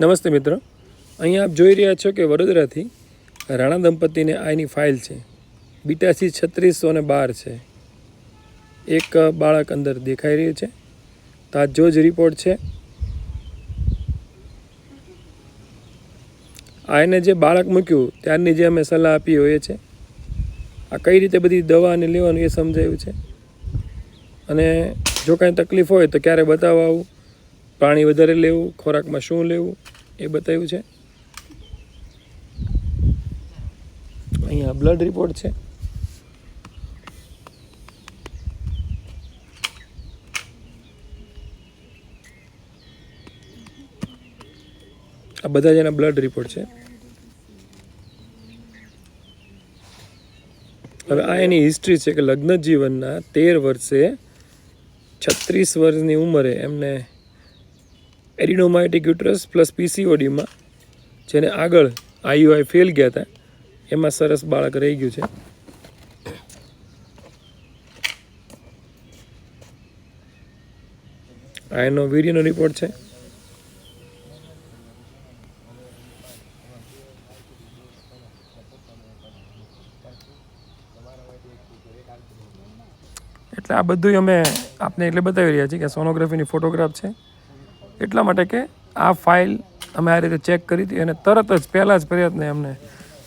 નમસ્તે મિત્રો. અહીં આપ જોઈ રહ્યા છો કે વડોદરાથી રાણા દંપતીને આની ફાઇલ છે. બીટાસી છત્રીસો ને બાર છે. એક બાળક અંદર દેખાઈ રહ્યું છે. તાજો જ રિપોર્ટ છે. આ જે બાળક મૂક્યું, ત્યારની જે અમે સલાહ આપી હોય છે આ કઈ રીતે બધી દવા અને લેવાનું એ સમજાયું છે. અને જો કાંઈ તકલીફ હોય તો ક્યારે બતાવવા આવું? પાણી વધારે લેવું, ખોરાકમાં શું લેવું, એ બતાવ્યું છે. અહીંયા બ્લડ રિપોર્ટ છે. આ બધા જ એના બ્લડ રિપોર્ટ છે. હવે આ એની હિસ્ટ્રી છે કે લગ્ન જીવનના તેર વર્ષે છત્રીસ વર્ષની ઉંમરે એમને એરિનોમાઇટિક યુટ્રસ પ્લસ પીસીઓડીમાં, જેને આગળ આઈયુઆઈ ફેલ ગયા હતા, એમાં સરસ બાળક રહી ગયું છે. આ એનો વીર્યનો રિપોર્ટ છે. એટલે આ બધું અમે આપને એટલે બતાવી રહ્યા છીએ કે સોનોગ્રાફીની ફોટોગ્રાફ છે. એટલા માટે કે આ ફાઇલ અમે આ રીતે ચેક કરી હતી અને તરત જ પહેલાં જ પ્રયત્ને અમને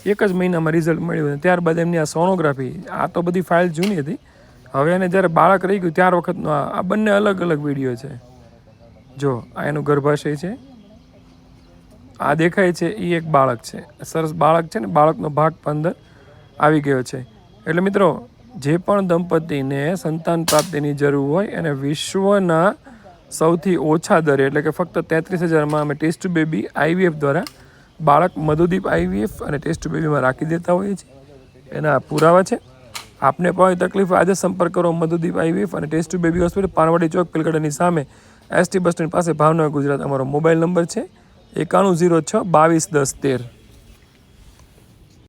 એક જ મહિનામાં રિઝલ્ટ મળ્યું ત્યારબાદ એમની આ સોનોગ્રાફી આ તો બધી ફાઇલ જૂની હતી. હવે એને જ્યારે બાળક રહી ગયું ત્યાર વખતનો આ બંને અલગ અલગ વીડિયો છે. જો, આ એનું ગર્ભાશય છે. આ દેખાય છે એ એક બાળક છે. સરસ બાળક છે ને, બાળકનો ભાગ પંદર આવી ગયો છે. એટલે મિત્રો, જે પણ દંપતીને સંતાન પ્રાપ્તિની જરૂર હોય, એને વિશ્વના સૌથી ઓછા દરે, એટલે કે ફક્ત તેત્રીસ હજારમાં અમે ટેસ્ટ બેબી આઈવીએફ દ્વારા બાળક મધુદીપ આઈવીએફ અને ટેસ્ટ બેબીમાં રાખી દેતા હોઈએ છીએ. એના પુરાવા છે. આપને પણ તકલીફ આજે સંપર્ક કરો મધુદીપ આઈવીએફ અને ટેસ્ટ બેબી હોસ્પિટલ, પાનવાડી ચોક પિલગડાની સામે, એસટી બસ સ્ટેન્ડ પાસે, ભાવનગર, ગુજરાત. અમારો મોબાઈલ નંબર છે એકાણું ઝીરો છ બાવીસ દસ તેર.